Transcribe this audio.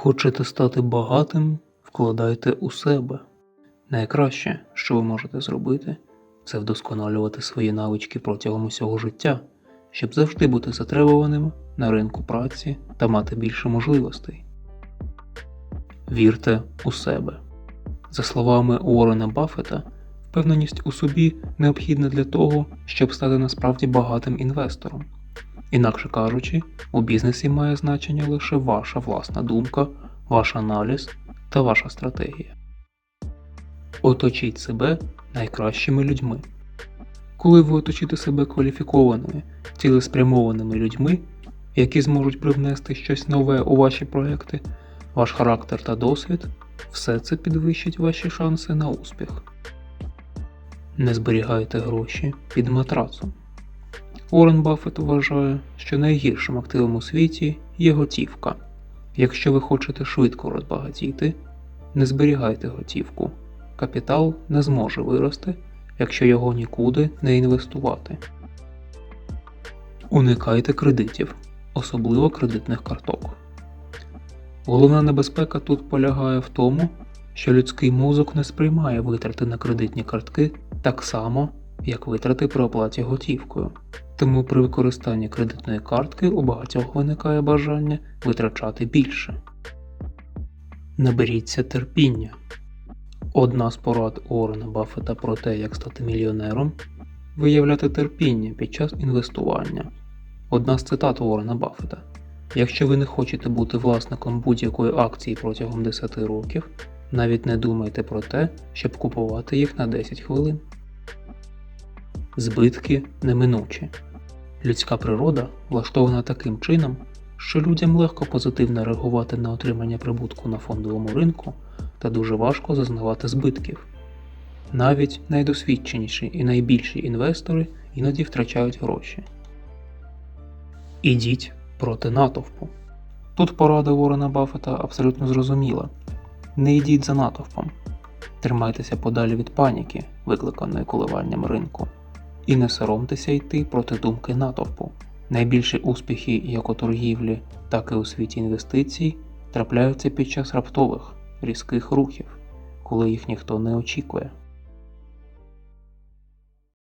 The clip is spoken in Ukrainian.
Хочете стати багатим, вкладайте у себе. Найкраще, що ви можете зробити, це вдосконалювати свої навички протягом усього життя, щоб завжди бути затребуваним на ринку праці та мати більше можливостей. Вірте у себе. За словами Уоррена Баффета, впевненість у собі необхідна для того, щоб стати насправді багатим інвестором. Інакше кажучи, у бізнесі має значення лише ваша власна думка, ваш аналіз та ваша стратегія. Оточіть себе найкращими людьми. Коли ви оточите себе кваліфікованими, цілеспрямованими людьми, які зможуть привнести щось нове у ваші проекти, ваш характер та досвід, все це підвищить ваші шанси на успіх. Не зберігайте гроші під матрацом. Уоррен Баффет вважає, що найгіршим активом у світі є готівка. Якщо ви хочете швидко розбагатіти, не зберігайте готівку. Капітал не зможе вирости, якщо його нікуди не інвестувати. Уникайте кредитів, особливо кредитних карток. Головна небезпека тут полягає в тому, що людський мозок не сприймає витрати на кредитні картки так само, як витрати при оплаті готівкою. Тому при використанні кредитної картки у багатьох виникає бажання витрачати більше. Наберіться терпіння. Одна з порад Уоррена Баффета про те, як стати мільйонером виявляти терпіння під час інвестування. Одна з цитат Уоррена Баффета. Якщо ви не хочете бути власником будь-якої акції протягом 10 років, навіть не думайте про те, щоб купувати їх на 10 хвилин. Збитки неминучі. Людська природа влаштована таким чином, що людям легко позитивно реагувати на отримання прибутку на фондовому ринку та дуже важко зазнавати збитків. Навіть найдосвідченіші і найбільші інвестори іноді втрачають гроші. Ідіть проти натовпу. Тут порада Ворена Баффета абсолютно зрозуміла. Не йдіть за натовпом. Тримайтеся подалі від паніки, викликаної коливанням ринку. І не соромтеся йти проти думки натовпу. Найбільші успіхи як у торгівлі, так і у світі інвестицій трапляються під час раптових, різких рухів, коли їх ніхто не очікує.